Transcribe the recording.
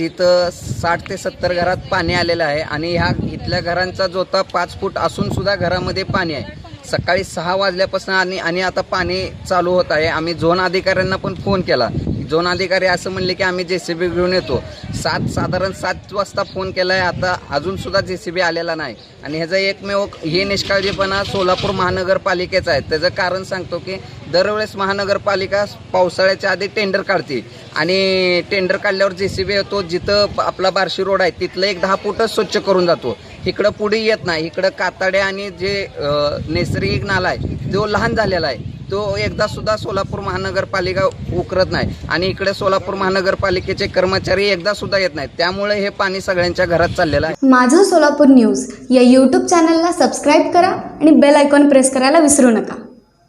इथं साठ ते सत्तर घरात पाणी आलेलं आहे आणि ह्या इथल्या घरांचा जोता पाच फूट असून सुद्धा घरामध्ये पाणी आहे. सकाळी सहा वाजल्यापासून आणि आणि आता पाणी चालू होत आहे. आम्ही झोन अधिकाऱ्यांना पण फोन केला. झोन अधिकारी असं म्हणले की आम्ही जे सी बी घेऊन येतो. सात साधारण सात वाजता फोन केला आहे आता अजूनसुद्धा जे सी बी आलेला नाही. आणि ह्याचा एकमेव हे निष्काळजीपणा सोलापूर महानगरपालिकेचा आहे. त्याचं कारण सांगतो की दरवेळेस महानगरपालिका पावसाळ्याच्या आधी टेंडर काढते. आणि टेंडर काढल्यावर जे सी बी येतो जिथं आपला बार्शी रोड आहे तिथलं एक दहा फुटच स्वच्छ करून जातो. इकडं पुढे येत नाही. इकडं काताडे आणि जे नैसर्गिक नाला आहे तो लहान झालेला आहे. तो एकदा सुद्धा सोलापूर महानगरपालिका उकरत नाही. आणि इकडे सोलापूर महानगरपालिकेचे कर्मचारी एकदा सुद्धा येत नाहीत. त्यामुळे हे पाणी सगळ्यांच्या घरात चाललेलं आहे. माझं सोलापूर न्यूज या यूट्यूब चॅनलला सबस्क्राईब करा आणि बेल आयकॉन प्रेस करायला विसरू नका.